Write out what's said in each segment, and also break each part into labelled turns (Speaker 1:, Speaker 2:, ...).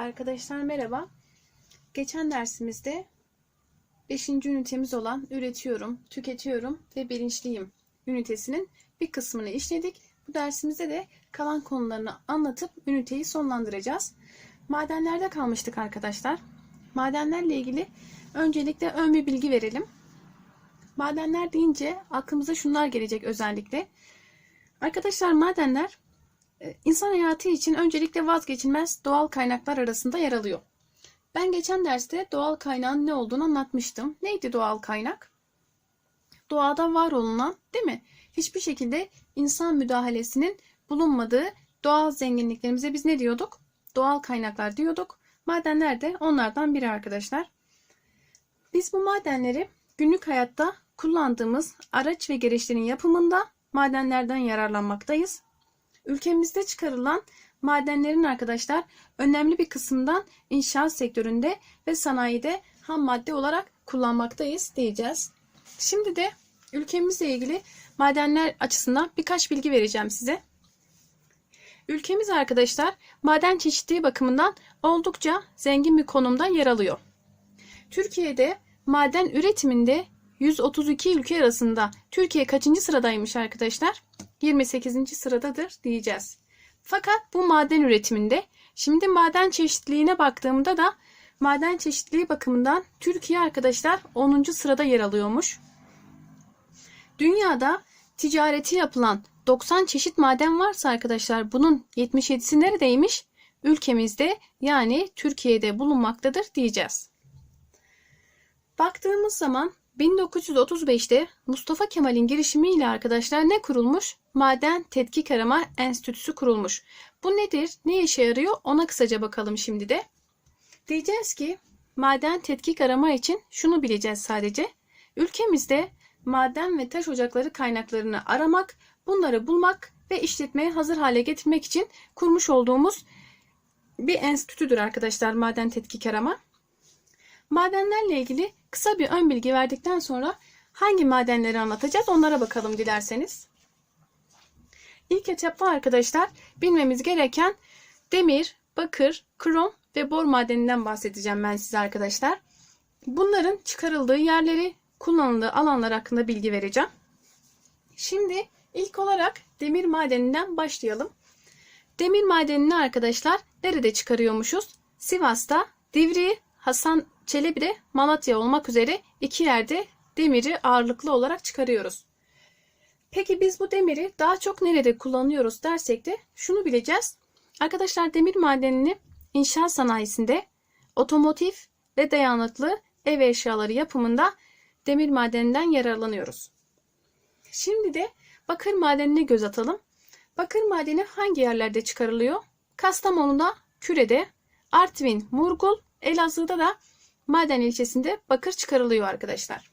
Speaker 1: Arkadaşlar merhaba. Geçen dersimizde 5. ünitemiz olan üretiyorum, tüketiyorum ve bilinçliyim ünitesinin bir kısmını işledik. Bu dersimizde de kalan konularını anlatıp üniteyi sonlandıracağız. Madenlerde kalmıştık arkadaşlar. Madenlerle ilgili öncelikle ön bir bilgi verelim. Madenler deyince aklımıza şunlar gelecek özellikle. Arkadaşlar madenler insan hayatı için öncelikle vazgeçilmez doğal kaynaklar arasında yer alıyor. Ben geçen derste doğal kaynağın ne olduğunu anlatmıştım. Neydi doğal kaynak? Doğada var olunan, değil mi? Hiçbir şekilde insan müdahalesinin bulunmadığı doğal zenginliklerimize biz ne diyorduk? Doğal kaynaklar diyorduk. Madenler de onlardan biri arkadaşlar. Biz bu madenleri günlük hayatta kullandığımız araç ve gereçlerin yapımında madenlerden yararlanmaktayız. Ülkemizde çıkarılan madenlerin arkadaşlar önemli bir kısımdan inşaat sektöründe ve sanayide ham madde olarak kullanmaktayız diyeceğiz. Şimdi de ülkemizle ilgili madenler açısından birkaç bilgi vereceğim size. Ülkemiz arkadaşlar maden çeşitliliği bakımından oldukça zengin bir konumda yer alıyor. Türkiye'de maden üretiminde 132 ülke arasında Türkiye kaçıncı sıradaymış arkadaşlar? 28. sıradadır diyeceğiz. Fakat bu maden üretiminde şimdi maden çeşitliliğine baktığımda da maden çeşitliliği bakımından Türkiye arkadaşlar 10. sırada yer alıyormuş. Dünyada ticareti yapılan 90 çeşit maden varsa arkadaşlar bunun 77'si neredeymiş? Ülkemizde yani Türkiye'de bulunmaktadır diyeceğiz. Baktığımız zaman 1935'te Mustafa Kemal'in girişimiyle arkadaşlar ne kurulmuş? Maden Tetkik Arama Enstitüsü kurulmuş. Bu nedir? Ne işe yarıyor? Ona kısaca bakalım şimdi de. Diyeceğiz ki maden tetkik arama için şunu bileceğiz sadece. Ülkemizde maden ve taş ocakları kaynaklarını aramak, bunları bulmak ve işletmeye hazır hale getirmek için kurmuş olduğumuz bir enstitüdür arkadaşlar maden tetkik arama. Madenlerle ilgili kısa bir ön bilgi verdikten sonra hangi madenleri anlatacağız onlara bakalım dilerseniz. İlk etapta arkadaşlar bilmemiz gereken demir, bakır, krom ve bor madeninden bahsedeceğim ben size arkadaşlar. Bunların çıkarıldığı yerleri, kullanıldığı alanlar hakkında bilgi vereceğim. Şimdi ilk olarak demir madeninden başlayalım. Demir madenini arkadaşlar nerede çıkarıyormuşuz? Sivas'ta, Divri, Hasan Çelebi'de, Malatya olmak üzere iki yerde demiri ağırlıklı olarak çıkarıyoruz. Peki biz bu demiri daha çok nerede kullanıyoruz dersek de şunu bileceğiz. Arkadaşlar demir madenini inşaat sanayisinde, otomotiv ve dayanıklı ev eşyaları yapımında demir madeninden yararlanıyoruz. Şimdi de bakır madenine göz atalım. Bakır madeni hangi yerlerde çıkarılıyor? Kastamonu'da, Küre'de, Artvin, Murgul, Elazığ'da da maden ilçesinde bakır çıkarılıyor arkadaşlar.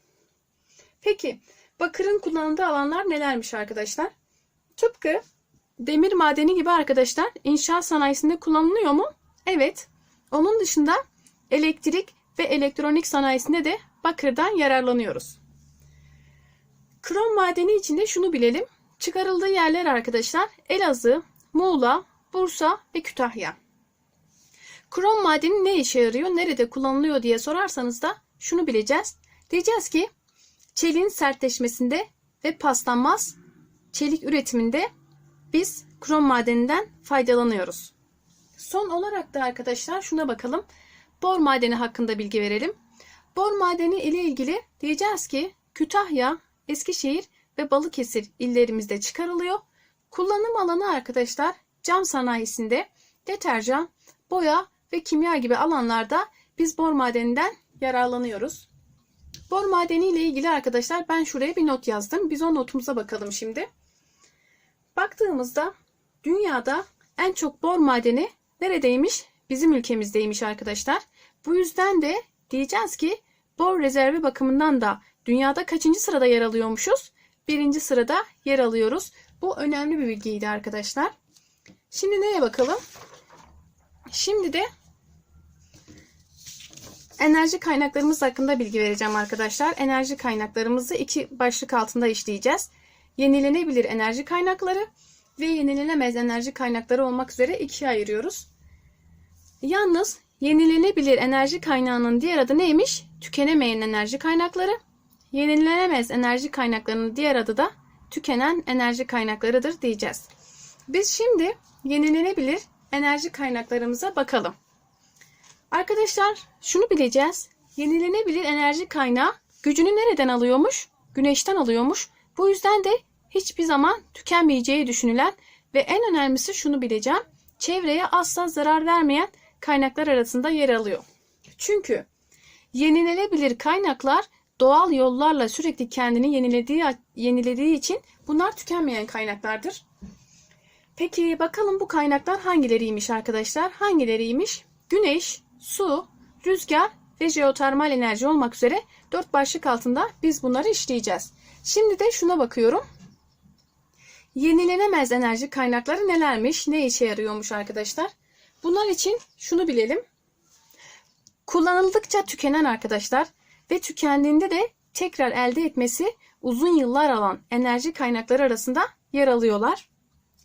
Speaker 1: Peki bakırın kullanıldığı alanlar nelermiş arkadaşlar? Tıpkı demir madeni gibi arkadaşlar inşaat sanayisinde kullanılıyor mu? Evet. Onun dışında elektrik ve elektronik sanayisinde de bakırdan yararlanıyoruz. Krom madeni içinde şunu bilelim. Çıkarıldığı yerler arkadaşlar Elazığ, Muğla, Bursa ve Kütahya. Krom madeni ne işe yarıyor, nerede kullanılıyor diye sorarsanız da şunu bileceğiz. Diyeceğiz ki çeliğin sertleşmesinde ve paslanmaz çelik üretiminde biz krom madeninden faydalanıyoruz. Son olarak da arkadaşlar şuna bakalım. Bor madeni hakkında bilgi verelim. Bor madeni ile ilgili diyeceğiz ki Kütahya, Eskişehir ve Balıkesir illerimizde çıkarılıyor. Kullanım alanı arkadaşlar cam sanayisinde deterjan, boya ve kimya gibi alanlarda biz bor madeninden yararlanıyoruz. Bor madeni ile ilgili arkadaşlar ben şuraya bir not yazdım. Biz o notumuza bakalım şimdi. Baktığımızda dünyada en çok bor madeni neredeymiş? Bizim ülkemizdeymiş arkadaşlar. Bu yüzden de diyeceğiz ki bor rezervi bakımından da dünyada kaçıncı sırada yer alıyormuşuz? Birinci sırada yer alıyoruz. Bu önemli bir bilgiydi arkadaşlar. Şimdi neye bakalım? Şimdi de enerji kaynaklarımız hakkında bilgi vereceğim arkadaşlar. Enerji kaynaklarımızı iki başlık altında işleyeceğiz. Yenilenebilir enerji kaynakları ve yenilenemez enerji kaynakları olmak üzere ikiye ayırıyoruz. Yalnız yenilenebilir enerji kaynağının diğer adı neymiş? Tükenemeyen enerji kaynakları. Yenilenemez enerji kaynaklarının diğer adı da tükenen enerji kaynaklarıdır diyeceğiz. Biz şimdi yenilenebilir enerji kaynaklarımıza bakalım. Arkadaşlar şunu bileceğiz. Yenilenebilir enerji kaynağı gücünü nereden alıyormuş? Güneşten alıyormuş. Bu yüzden de hiçbir zaman tükenmeyeceği düşünülen ve en önemlisi şunu bileceğim. Çevreye asla zarar vermeyen kaynaklar arasında yer alıyor. Çünkü yenilenebilir kaynaklar doğal yollarla sürekli kendini yenilediği, yenilediği için bunlar tükenmeyen kaynaklardır. Peki bakalım bu kaynaklar hangileriymiş arkadaşlar? Hangileriymiş? Güneş, su, rüzgar ve jeotermal enerji olmak üzere dört başlık altında biz bunları işleyeceğiz. Şimdi de şuna bakıyorum. Yenilenemez enerji kaynakları nelermiş? Ne işe yarıyormuş arkadaşlar? Bunlar için şunu bilelim. Kullanıldıkça tükenen arkadaşlar ve tükendiğinde de tekrar elde etmesi uzun yıllar alan enerji kaynakları arasında yer alıyorlar.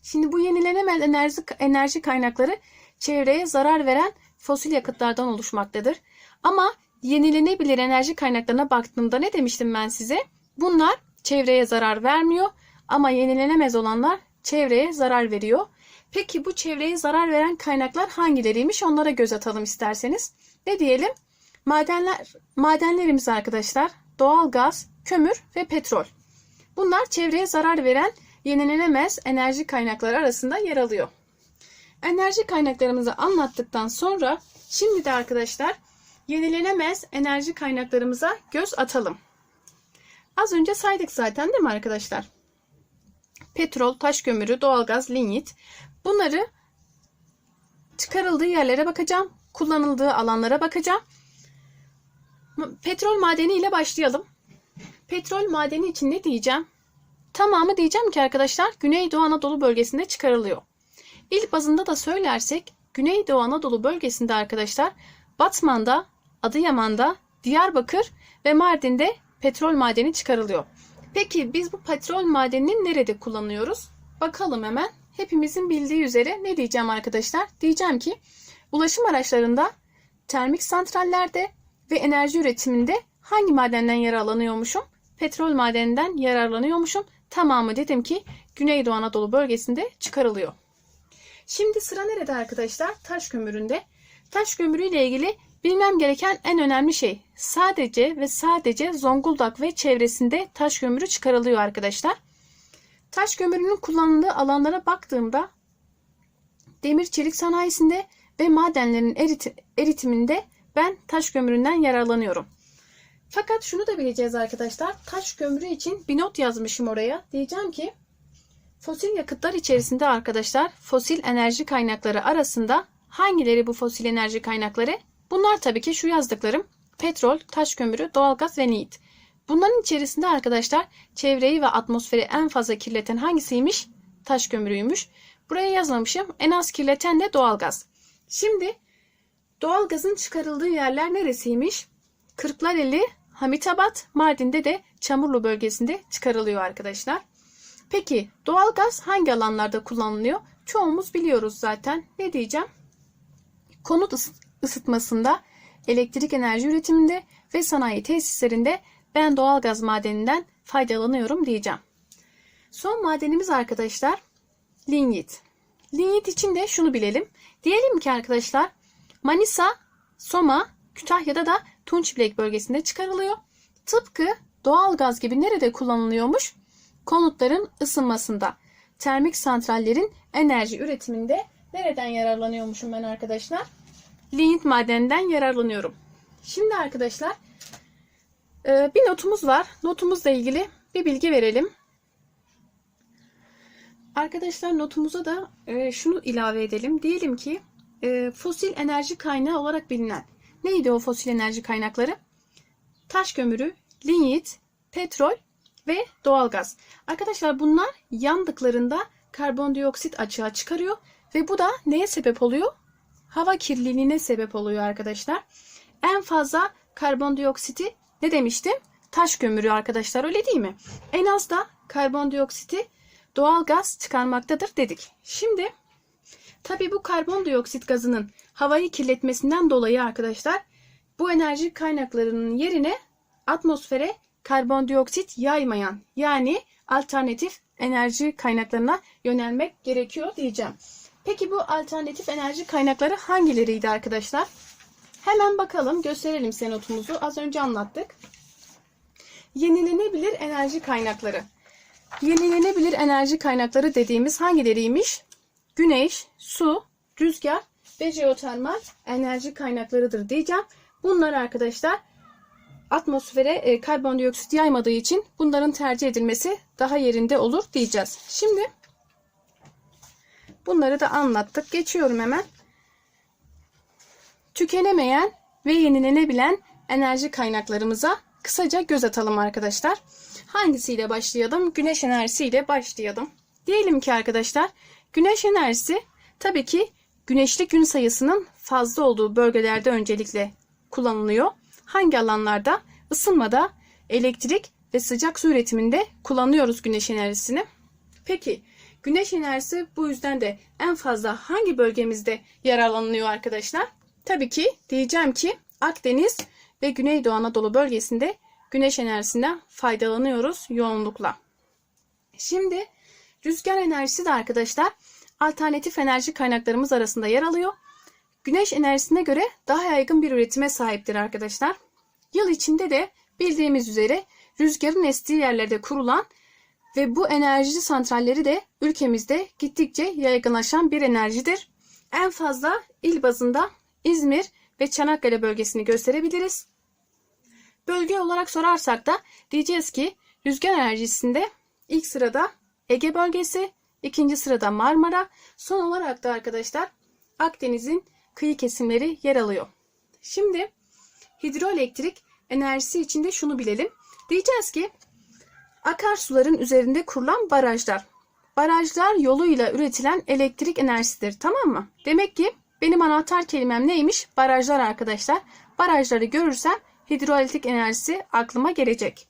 Speaker 1: Şimdi bu yenilenemez enerji, enerji kaynakları çevreye zarar veren fosil yakıtlardan oluşmaktadır. Ama yenilenebilir enerji kaynaklarına baktığımda ne demiştim ben size? Bunlar çevreye zarar vermiyor ama yenilenemez olanlar çevreye zarar veriyor. Peki bu çevreye zarar veren kaynaklar hangileriymiş? Onlara göz atalım isterseniz. Ne diyelim? Madenler, madenlerimiz arkadaşlar doğal gaz, kömür ve petrol. Bunlar çevreye zarar veren yenilenemez enerji kaynakları arasında yer alıyor. Enerji kaynaklarımızı anlattıktan sonra şimdi de arkadaşlar yenilenemez enerji kaynaklarımıza göz atalım. Az önce saydık zaten değil mi arkadaşlar? Petrol, taş kömürü, doğalgaz, linyit. Bunları çıkarıldığı yerlere bakacağım. Kullanıldığı alanlara bakacağım. Petrol madeni ile başlayalım. Petrol madeni için ne diyeceğim? Tamamı diyeceğim ki arkadaşlar Güneydoğu Anadolu bölgesinde çıkarılıyor. İl bazında da söylersek Güneydoğu Anadolu bölgesinde arkadaşlar Batman'da, Adıyaman'da, Diyarbakır ve Mardin'de petrol madeni çıkarılıyor. Peki biz bu petrol madenini nerede kullanıyoruz? Bakalım hemen. Hepimizin bildiği üzere ne diyeceğim arkadaşlar? Diyeceğim ki ulaşım araçlarında, termik santrallerde ve enerji üretiminde hangi madenden yararlanıyormuşum? Petrol madeninden yararlanıyormuşum. Tamamı dedim ki Güneydoğu Anadolu bölgesinde çıkarılıyor. Şimdi sıra nerede arkadaşlar? Taş kömüründe. Taş kömürüyle ilgili bilmem gereken en önemli şey sadece ve sadece Zonguldak ve çevresinde taş kömürü çıkarılıyor arkadaşlar. Taş kömürünün kullanıldığı alanlara baktığımda demir çelik sanayisinde ve madenlerin erit eritiminde ben taş kömüründen yararlanıyorum. Fakat şunu da bileceğiz arkadaşlar. Taş kömürü için bir not yazmışım oraya. Diyeceğim ki fosil yakıtlar içerisinde arkadaşlar fosil enerji kaynakları arasında hangileri bu fosil enerji kaynakları? Bunlar tabii ki şu yazdıklarım. Petrol, taş kömürü, doğalgaz ve niyit. Bunların içerisinde arkadaşlar çevreyi ve atmosferi en fazla kirleten hangisiymiş? Taş kömürüymüş. Buraya yazmamışım. En az kirleten de doğalgaz. Şimdi doğalgazın çıkarıldığı yerler neresiymiş? Kırklareli, Hamitabat, Mardin'de de Çamurlu bölgesinde çıkarılıyor arkadaşlar. Peki doğalgaz hangi alanlarda kullanılıyor? Çoğumuz biliyoruz zaten. Ne diyeceğim? Konut ısıtmasında, elektrik enerji üretiminde ve sanayi tesislerinde ben doğalgaz madeninden faydalanıyorum diyeceğim. Son madenimiz arkadaşlar linyit. Linyit için de şunu bilelim. Diyelim ki arkadaşlar Manisa, Soma, Kütahya'da da Tunçbilek bölgesinde çıkarılıyor. Tıpkı doğalgaz gibi nerede kullanılıyormuş? Konutların ısınmasında, termik santrallerin enerji üretiminde nereden yararlanıyormuşum ben arkadaşlar? Linyit madeninden yararlanıyorum. Şimdi arkadaşlar bir notumuz var. Notumuzla ilgili bir bilgi verelim. Arkadaşlar notumuza da şunu ilave edelim. Diyelim ki fosil enerji kaynağı olarak bilinen. Neydi o fosil enerji kaynakları? Taş kömürü, linyit, petrol ve doğalgaz. Arkadaşlar bunlar yandıklarında karbondioksit açığa çıkarıyor ve bu da neye sebep oluyor? Hava kirliliğine sebep oluyor arkadaşlar. En fazla karbondioksiti ne demiştim? Taş kömürü arkadaşlar öyle değil mi? En az da karbondioksiti doğal gaz çıkarmaktadır dedik. Şimdi Tabii bu karbondioksit gazının havayı kirletmesinden dolayı arkadaşlar bu enerji kaynaklarının yerine atmosfere karbondioksit yaymayan yani alternatif enerji kaynaklarına yönelmek gerekiyor diyeceğim. Peki bu alternatif enerji kaynakları hangileriydi arkadaşlar? Hemen bakalım gösterelim senotumuzu. Az önce anlattık. Yenilenebilir enerji kaynakları. Yenilenebilir enerji kaynakları dediğimiz hangileriymiş? Güneş, su, rüzgar ve jeotermal enerji kaynaklarıdır diyeceğim. Bunlar arkadaşlar atmosfere e, karbondioksit yaymadığı için bunların tercih edilmesi daha yerinde olur diyeceğiz. Şimdi bunları da anlattık. Geçiyorum hemen. Tükenemeyen ve yenilenebilen enerji kaynaklarımıza kısaca göz atalım arkadaşlar. Hangisiyle başlayalım? Güneş enerjisiyle başlayalım. Diyelim ki arkadaşlar güneş enerjisi tabii ki güneşli gün sayısının fazla olduğu bölgelerde öncelikle kullanılıyor. Hangi alanlarda? Isınmada, elektrik ve sıcak su üretiminde kullanıyoruz güneş enerjisini. Peki güneş enerjisi bu yüzden de en fazla hangi bölgemizde yararlanılıyor arkadaşlar? Tabii ki diyeceğim ki Akdeniz ve Güneydoğu Anadolu bölgesinde güneş enerjisinden faydalanıyoruz yoğunlukla. Şimdi rüzgar enerjisi de arkadaşlar alternatif enerji kaynaklarımız arasında yer alıyor. Güneş enerjisine göre daha yaygın bir üretime sahiptir arkadaşlar. Yıl içinde de bildiğimiz üzere rüzgarın estiği yerlerde kurulan ve bu enerji santralleri de ülkemizde gittikçe yaygınlaşan bir enerjidir. En fazla il bazında İzmir ve Çanakkale bölgesini gösterebiliriz. Bölge olarak sorarsak da diyeceğiz ki rüzgar enerjisinde ilk sırada Ege bölgesi, ikinci sırada Marmara, son olarak da arkadaşlar Akdeniz'in kıyı kesimleri yer alıyor. Şimdi hidroelektrik enerjisi içinde şunu bilelim. Diyeceğiz ki akarsuların üzerinde kurulan barajlar. Barajlar yoluyla üretilen elektrik enerjisidir. Tamam mı? Demek ki benim anahtar kelimem neymiş? Barajlar arkadaşlar. Barajları görürsem hidroelektrik enerjisi aklıma gelecek.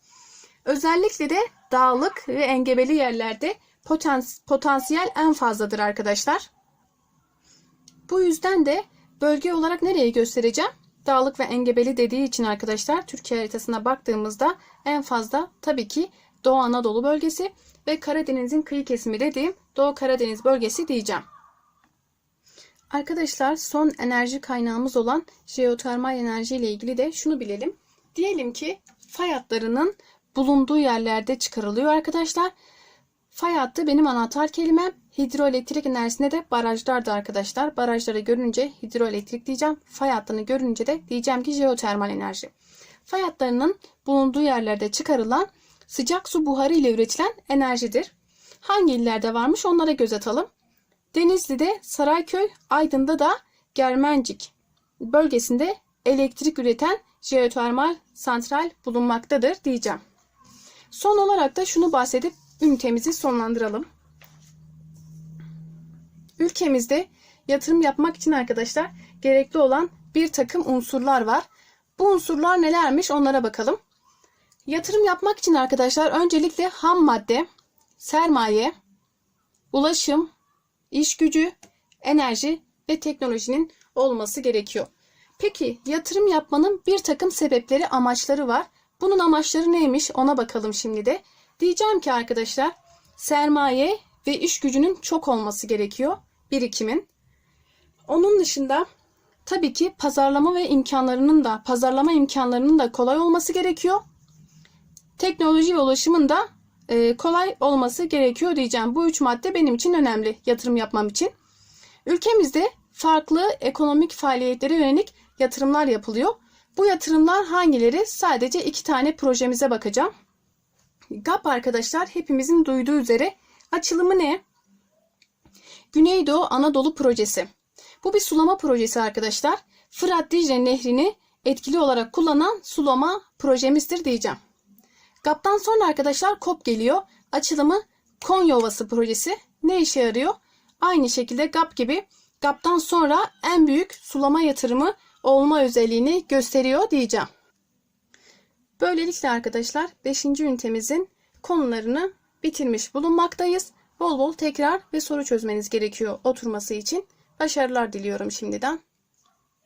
Speaker 1: Özellikle de dağlık ve engebeli yerlerde potans potansiyel en fazladır arkadaşlar. Bu yüzden de bölge olarak nereyi göstereceğim? Dağlık ve engebeli dediği için arkadaşlar Türkiye haritasına baktığımızda en fazla tabii ki Doğu Anadolu bölgesi ve Karadeniz'in kıyı kesimi dediğim Doğu Karadeniz bölgesi diyeceğim. Arkadaşlar son enerji kaynağımız olan jeotermal enerji ile ilgili de şunu bilelim. Diyelim ki fay hatlarının bulunduğu yerlerde çıkarılıyor arkadaşlar. Fay hattı benim anahtar kelimem. Hidroelektrik enerjisinde de barajlardı arkadaşlar. Barajları görünce hidroelektrik diyeceğim. Fay hattını görünce de diyeceğim ki jeotermal enerji. Fay hatlarının bulunduğu yerlerde çıkarılan sıcak su buharı ile üretilen enerjidir. Hangi illerde varmış onlara göz atalım. Denizli'de Sarayköy, Aydın'da da Germencik bölgesinde elektrik üreten jeotermal santral bulunmaktadır diyeceğim. Son olarak da şunu bahsedip ünitemizi sonlandıralım. Ülkemizde yatırım yapmak için arkadaşlar gerekli olan bir takım unsurlar var. Bu unsurlar nelermiş onlara bakalım. Yatırım yapmak için arkadaşlar öncelikle ham madde, sermaye, ulaşım, iş gücü, enerji ve teknolojinin olması gerekiyor. Peki yatırım yapmanın bir takım sebepleri, amaçları var. Bunun amaçları neymiş ona bakalım şimdi de. Diyeceğim ki arkadaşlar sermaye ve iş gücünün çok olması gerekiyor birikimin. Onun dışında tabii ki pazarlama ve imkanlarının da pazarlama imkanlarının da kolay olması gerekiyor. Teknoloji ve ulaşımın da e, kolay olması gerekiyor diyeceğim. Bu üç madde benim için önemli yatırım yapmam için. Ülkemizde farklı ekonomik faaliyetlere yönelik yatırımlar yapılıyor. Bu yatırımlar hangileri? Sadece iki tane projemize bakacağım. GAP arkadaşlar hepimizin duyduğu üzere açılımı ne? Güneydoğu Anadolu Projesi. Bu bir sulama projesi arkadaşlar. Fırat Dicle Nehri'ni etkili olarak kullanan sulama projemizdir diyeceğim. GAP'tan sonra arkadaşlar KOP geliyor. Açılımı Konya Ovası projesi. Ne işe yarıyor? Aynı şekilde GAP gibi GAP'tan sonra en büyük sulama yatırımı olma özelliğini gösteriyor diyeceğim. Böylelikle arkadaşlar 5. ünitemizin konularını bitirmiş bulunmaktayız. Bol bol tekrar ve soru çözmeniz gerekiyor oturması için. Başarılar diliyorum şimdiden.